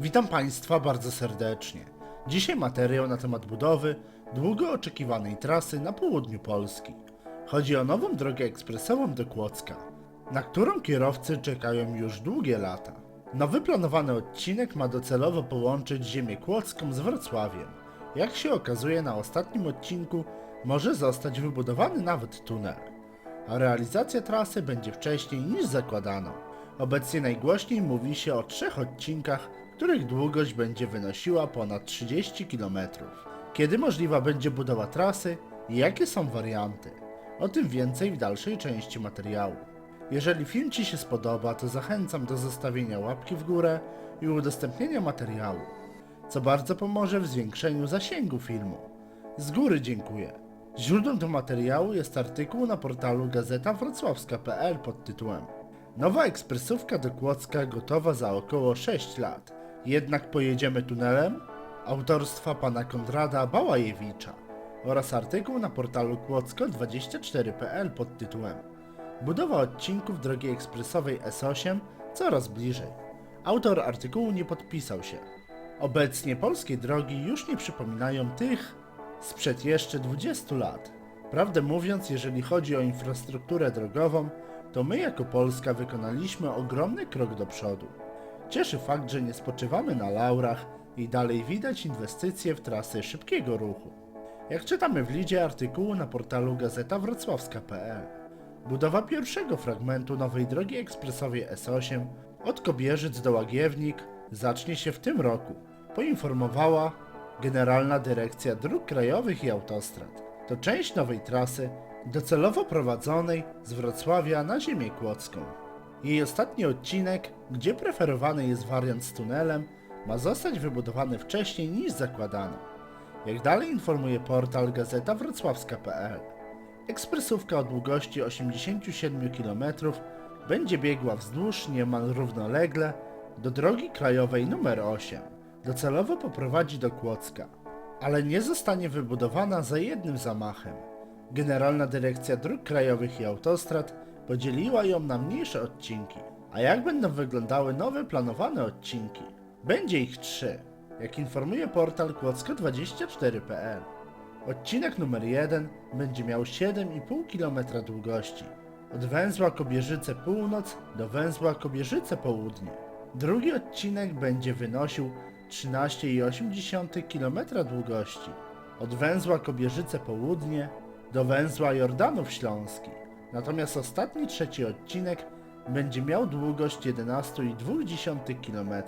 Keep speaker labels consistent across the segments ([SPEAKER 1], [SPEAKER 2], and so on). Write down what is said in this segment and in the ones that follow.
[SPEAKER 1] Witam Państwa bardzo serdecznie. Dzisiaj materiał na temat budowy długo oczekiwanej trasy na południu Polski. Chodzi o nową drogę ekspresową do Kłodzka, na którą kierowcy czekają już długie lata. Nowy planowany odcinek ma docelowo połączyć ziemię kłodzką z Wrocławiem. Jak się okazuje na ostatnim odcinku może zostać wybudowany nawet tunel a realizacja trasy będzie wcześniej niż zakładano. Obecnie najgłośniej mówi się o trzech odcinkach, których długość będzie wynosiła ponad 30 km. Kiedy możliwa będzie budowa trasy i jakie są warianty? O tym więcej w dalszej części materiału. Jeżeli film Ci się spodoba, to zachęcam do zostawienia łapki w górę i udostępnienia materiału, co bardzo pomoże w zwiększeniu zasięgu filmu. Z góry dziękuję. Źródłem do materiału jest artykuł na portalu Gazeta Wrocławska.pl pod tytułem Nowa ekspresówka do Kłodzka gotowa za około 6 lat. Jednak pojedziemy tunelem? Autorstwa pana Konrada Bałajewicza oraz artykuł na portalu kłodzko24.pl pod tytułem Budowa odcinków drogi ekspresowej S8 coraz bliżej. Autor artykułu nie podpisał się. Obecnie polskie drogi już nie przypominają tych sprzed jeszcze 20 lat. Prawdę mówiąc, jeżeli chodzi o infrastrukturę drogową, to my jako Polska wykonaliśmy ogromny krok do przodu. Cieszy fakt, że nie spoczywamy na laurach i dalej widać inwestycje w trasy szybkiego ruchu. Jak czytamy w lidzie artykułu na portalu Gazeta Wrocławska.pl, budowa pierwszego fragmentu nowej drogi ekspresowej S8 od Kobierzyc do Łagiewnik zacznie się w tym roku, poinformowała Generalna Dyrekcja Dróg Krajowych i Autostrad. To część nowej trasy, docelowo prowadzonej z Wrocławia na ziemię kłodzką. Jej ostatni odcinek, gdzie preferowany jest wariant z tunelem, ma zostać wybudowany wcześniej niż zakładano. Jak dalej informuje portal Gazeta Wrocławska.pl, ekspresówka o długości 87 km będzie biegła wzdłuż niemal równolegle do drogi krajowej nr 8. Docelowo poprowadzi do Kłodzka, ale nie zostanie wybudowana za jednym zamachem. Generalna Dyrekcja Dróg Krajowych i Autostrad podzieliła ją na mniejsze odcinki. A jak będą wyglądały nowe planowane odcinki? Będzie ich trzy, jak informuje portal kłodzko24.pl. Odcinek numer 1 będzie miał 7,5 km długości, od węzła Kobierzyce Północ do węzła Kobierzyce Południe. Drugi odcinek będzie wynosił 13,8 km długości, od węzła Kobierzyce Południe do węzła Jordanów Śląski. Natomiast ostatni trzeci odcinek będzie miał długość 11,2 km,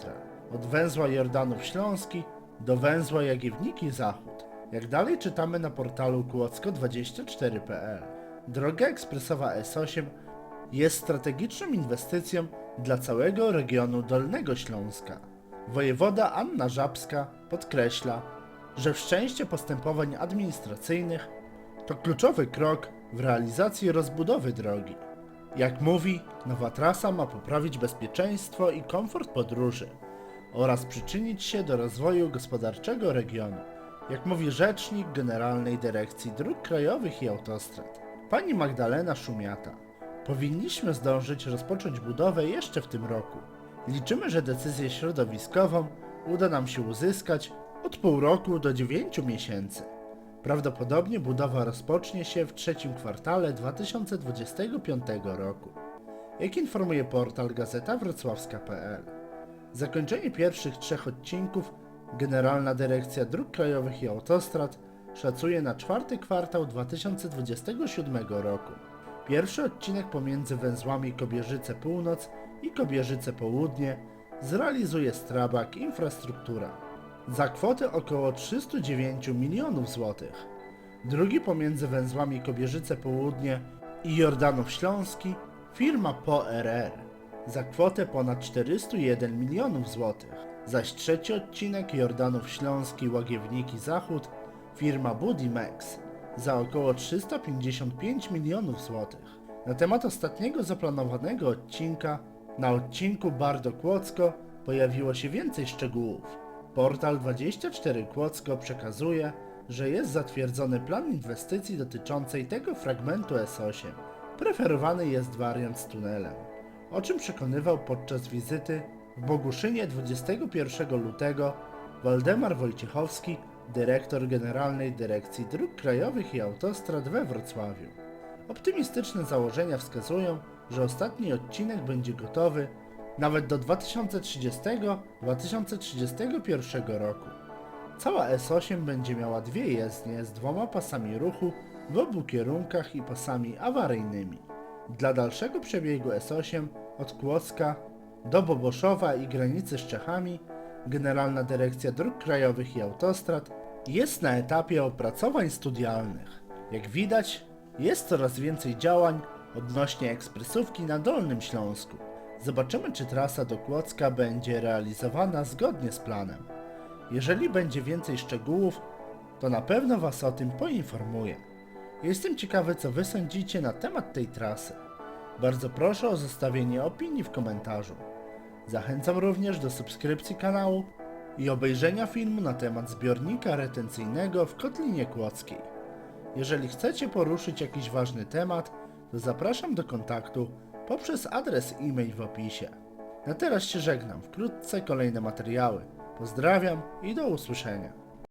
[SPEAKER 1] od węzła Jordanów Śląski do węzła Jagiewniki Zachód. Jak dalej czytamy na portalu kłodzko24.pl. Droga ekspresowa S8 jest strategiczną inwestycją dla całego regionu Dolnego Śląska. Wojewoda Anna Żabska podkreśla, że wszczęcie postępowań administracyjnych to kluczowy krok w realizacji rozbudowy drogi. Jak mówi, nowa trasa ma poprawić bezpieczeństwo i komfort podróży oraz przyczynić się do rozwoju gospodarczego regionu. Jak mówi rzecznik Generalnej Dyrekcji Dróg Krajowych i Autostrad, pani Magdalena Szumiata. Powinniśmy zdążyć rozpocząć budowę jeszcze w tym roku. Liczymy, że decyzję środowiskową uda nam się uzyskać od pół roku do 9 miesięcy. Prawdopodobnie budowa rozpocznie się w trzecim kwartale 2025 roku. Jak informuje portal Gazeta Wrocławska.pl, zakończenie pierwszych trzech odcinków Generalna Dyrekcja Dróg Krajowych i Autostrad szacuje na czwarty kwartał 2027 roku. Pierwszy odcinek pomiędzy węzłami Kobierzyce Północ i Kobierzyce Południe zrealizuje Strabak Infrastruktura za kwotę około 309 milionów złotych. Drugi pomiędzy węzłami Kobierzyce Południe i Jordanów Śląski firma PORR za kwotę ponad 401 milionów złotych. Zaś trzeci odcinek Jordanów Śląski Łagiewniki Zachód firma Budimex za około 355 milionów złotych. Na temat ostatniego zaplanowanego odcinka na odcinku Bardo Kłodzko pojawiło się więcej szczegółów. Portal 24 Kłodzko przekazuje, że jest zatwierdzony plan inwestycji dotyczącej tego fragmentu S8. Preferowany jest wariant z tunelem, o czym przekonywał podczas wizyty W Boguszynie 21 lutego Waldemar Wojciechowski, dyrektor Generalnej Dyrekcji Dróg Krajowych i Autostrad we Wrocławiu. Optymistyczne założenia wskazują, że ostatni odcinek będzie gotowy nawet do 2030-2031 roku. Cała S8 będzie miała dwie jezdnie z dwoma pasami ruchu w obu kierunkach i pasami awaryjnymi. Dla dalszego przebiegu S8 od Kłodzka do Boboszowa i granicy z Czechami Generalna Dyrekcja Dróg Krajowych i Autostrad jest na etapie opracowań studialnych. Jak widać, jest coraz więcej działań odnośnie ekspresówki na Dolnym Śląsku. Zobaczymy, czy trasa do Kłodzka będzie realizowana zgodnie z planem. Jeżeli będzie więcej szczegółów, to na pewno Was o tym poinformuję. Jestem ciekawy, co Wy sądzicie na temat tej trasy. Bardzo proszę o zostawienie opinii w komentarzu. Zachęcam również do subskrypcji kanału i obejrzenia filmu na temat zbiornika retencyjnego w Kotlinie Kłodzkiej. Jeżeli chcecie poruszyć jakiś ważny temat, to zapraszam do kontaktu poprzez adres e-mail w opisie. Na teraz się żegnam, wkrótce kolejne materiały. Pozdrawiam i do usłyszenia.